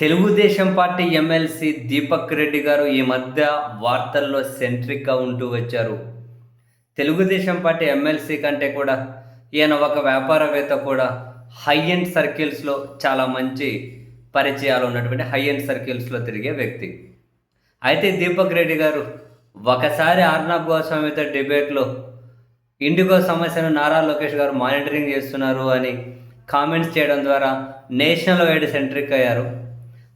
Telugu Desam party MLC Deepak Reddy గారు ఈ మధ్య వార్తల్లో సెంట్రిక్గా ఉంటూ వచ్చారు. తెలుగుదేశం పార్టీ ఎమ్మెల్సీ కంటే కూడా ఈయన ఒక వ్యాపారవేత్త కూడా హై ఎండ్ సర్కిల్స్లో చాలా మంచి పరిచయాలు ఉన్నటువంటి హై ఎండ్ సర్కిల్స్లో తిరిగే వ్యక్తి. అయితే దీపక్ రెడ్డి గారు ఒకసారి ఆర్నాబ్ గోస్వామితో డిబేట్లో ఇండిగో సమస్యను నారా లోకేష్ గారు మానిటరింగ్ చేస్తున్నారు అని కామెంట్స్ చేయడం ద్వారా నేషనల్ వైడ్ సెంట్రిక్ అయ్యారు.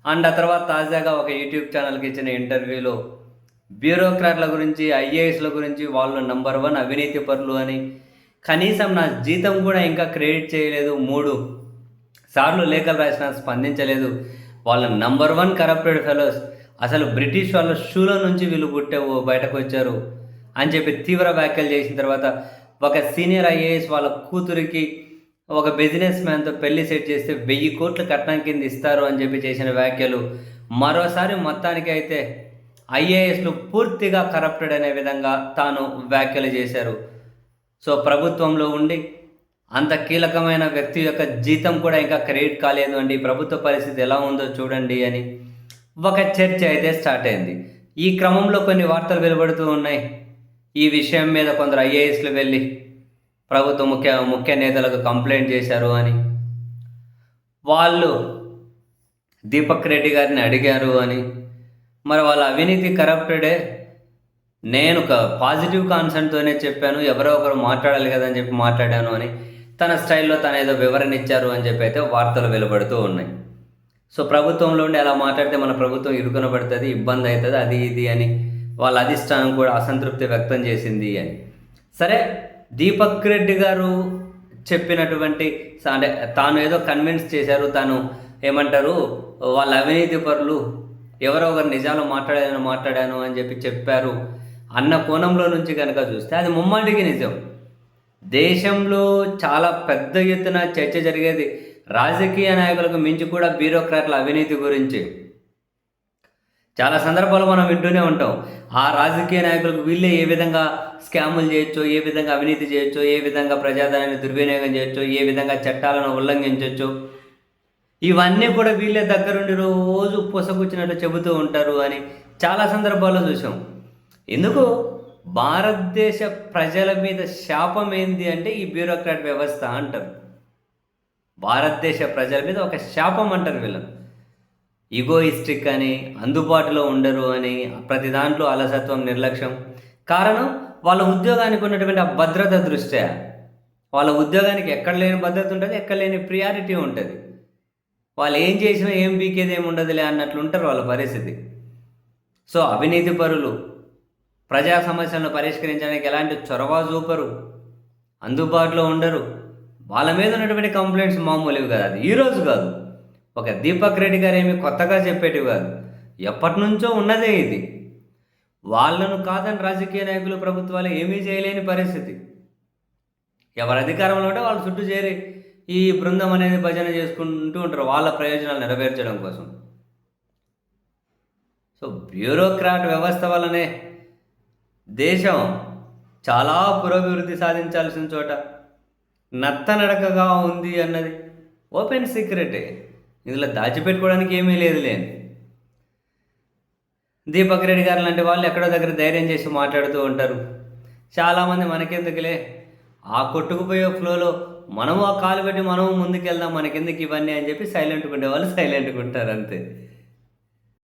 అండ్ ఆ తర్వాత తాజాగా ఒక యూట్యూబ్ ఛానల్కి ఇచ్చిన ఇంటర్వ్యూలో బ్యూరోక్రాట్ల గురించి ఐఏఎస్ల గురించి వాళ్ళు నంబర్ వన్ అవినీతి పరులు అని. కనీసం నా జీతం కూడా ఇంకా క్రెడిట్ చేయలేదు మూడు సార్లు లేఖలు రాసిన స్పందించలేదు. వాళ్ళ నంబర్ వన్ కరప్టెడ్ ఫెలోస్ అసలు బ్రిటిష్ వాళ్ళ షూలో నుంచి వీళ్ళు పుట్టే బయటకు వచ్చారు అని చెప్పి తీవ్ర వ్యాఖ్యలు చేసిన తర్వాత ఒక సీనియర్ ఐఏఎస్ వాళ్ళ కూతురికి ఒక బిజినెస్ మ్యాన్తో పెళ్ళి సెట్ చేస్తే వెయ్యి కోట్లు కట్నం కింద ఇస్తారు అని చెప్పి చేసిన వ్యాఖ్యలు మరోసారి మొత్తానికి అయితే ఐఏఎస్లు పూర్తిగా కరప్టెడ్ అనే విధంగా తాను వ్యాఖ్యలు చేశారు. సో ప్రభుత్వంలో ఉండి అంత కీలకమైన వ్యక్తి యొక్క జీతం కూడా ఇంకా క్రెడిట్ కాలేదు అండి. ప్రభుత్వ పరిస్థితి ఎలా ఉందో చూడండి అని ఒక చర్చ అయితే స్టార్ట్ అయింది. ఈ క్రమంలో కొన్ని వార్తలు వెలువడుతూ ఉన్నాయి. ఈ విషయం మీద కొందరు ఐఏఎస్లు వెళ్ళి ప్రభుత్వ ముఖ్య ముఖ్య నేతలకు కంప్లైంట్ చేశారు అని. వాళ్ళు దీపక్ రెడ్డి గారిని అడిగారు అని. మరి వాళ్ళ అవినీతి కరప్టెడే నేను ఒక పాజిటివ్ కాన్సెంట్తోనే చెప్పాను ఎవరో ఒకరు మాట్లాడాలి కదా అని చెప్పి మాట్లాడాను అని. తన స్టైల్లో తన ఏదో వివరణ ఇచ్చారు అని చెప్పి అయితే వార్తలు వెలువడుతూ ఉన్నాయి. సో ప్రభుత్వంలో ఉండి అలా మాట్లాడితే మన ప్రభుత్వం ఇరుకున పడుతుంది ఇబ్బంది అవుతుంది అది ఇది అని. వాళ్ళ అధిష్టానం కూడా అసంతృప్తి వ్యక్తం చేసింది అని. సరే దీపక్ రెడ్డి గారు చెప్పినటువంటి అంటే తాను ఏదో కన్విన్స్ చేశారు తాను ఏమంటారు వాళ్ళ అవినీతి పరులు ఎవరో ఒకరు నిజాలు మాట్లాడాను మాట్లాడాను అని చెప్పి చెప్పారు అన్న కోణంలో నుంచి కనుక చూస్తే అది ముమ్మాటికి నిజం. దేశంలో చాలా పెద్ద ఎత్తున చర్చ జరిగేది రాజకీయ నాయకులకు మించి కూడా బ్యూరోక్రాట్ల అవినీతి గురించి. చాలా సందర్భాలు మనం వింటూనే ఉంటాం. ఆ రాజకీయ నాయకులకు వీళ్ళే ఏ విధంగా స్కాములు చేయొచ్చో ఏ విధంగా అవినీతి చేయొచ్చో ఏ విధంగా ప్రజాధనాన్ని దుర్వినియోగం చేయొచ్చో ఏ విధంగా చట్టాలను ఉల్లంఘించవచ్చు ఇవన్నీ కూడా వీళ్ళే దగ్గరుండి రోజు పొసగుచ్చినట్టు చెబుతూ ఉంటారు అని చాలా సందర్భాల్లో చూసాం. ఎందుకు? భారతదేశ ప్రజల మీద శాపం ఏంది అంటే ఈ బ్యూరోక్రాట్ వ్యవస్థ అంటారు. భారతదేశ ప్రజల మీద ఒక శాపం అంటారు వీళ్ళని. ఈగోయిస్టిక్ అని అందుబాటులో ఉండరు అని ప్రతి దాంట్లో అలసత్వం నిర్లక్ష్యం. కారణం వాళ్ళ ఉద్యోగానికి ఉన్నటువంటి ఆ భద్రత దృష్ట్యా? వాళ్ళ ఉద్యోగానికి ఎక్కడ లేని భద్రత ఉంటుంది ఎక్కడ లేని ప్రియారిటీ ఉంటుంది. వాళ్ళు ఏం చేసినా ఏం బీకేది ఏమి ఉండదులే అన్నట్లు ఉంటారు వాళ్ళ పరిస్థితి. సో అవినీతి పరులు ప్రజా సమస్యలను పరిష్కరించడానికి ఎలాంటి చొరవ చూపరు అందుబాటులో ఉండరు. వాళ్ళ మీద ఉన్నటువంటి కంప్లైంట్స్ మామూలువి కాదు అది ఈరోజు కాదు. ఒక దీపక్ రెడ్డి గారు ఏమి కొత్తగా చెప్పేటివి కాదు. ఎప్పటి నుంచో ఉన్నదే ఇది. వాళ్ళను కాదని రాజకీయ నాయకులు ప్రభుత్వాలు ఏమీ చేయలేని పరిస్థితి. ఎవరు అధికారంలో ఉంటే వాళ్ళు చుట్టూ చేరి ఈ బృందం అనేది భజన చేసుకుంటూ ఉంటారు. వాళ్ళ ప్రయోజనాలు నెరవేర్చడం కోసం. సో బ్యూరోక్రాట్ వ్యవస్థ వల్లనే దేశం చాలా పురోభివృద్ధి సాధించాల్సిన చోట నత్తనడకగా ఉంది అన్నది ఓపెన్ సీక్రెటే. ఇందులో దాచిపెట్టుకోవడానికి ఏమీ లేదులే. దీపక్ రెడ్డి గారు లాంటి వాళ్ళు ఎక్కడో దగ్గర ధైర్యం చేసి మాట్లాడుతూ ఉంటారు. చాలామంది మనకెందుకులే? ఆ కొట్టుకుపోయే ఫ్లోలో మనము ఆ కాలు పెట్టి మనము ముందుకెళ్దాం మనకెందుకు ఇవన్నీ అని చెప్పి సైలెంట్గా ఉండేవాళ్ళు సైలెంట్గా ఉంటారు అంతే.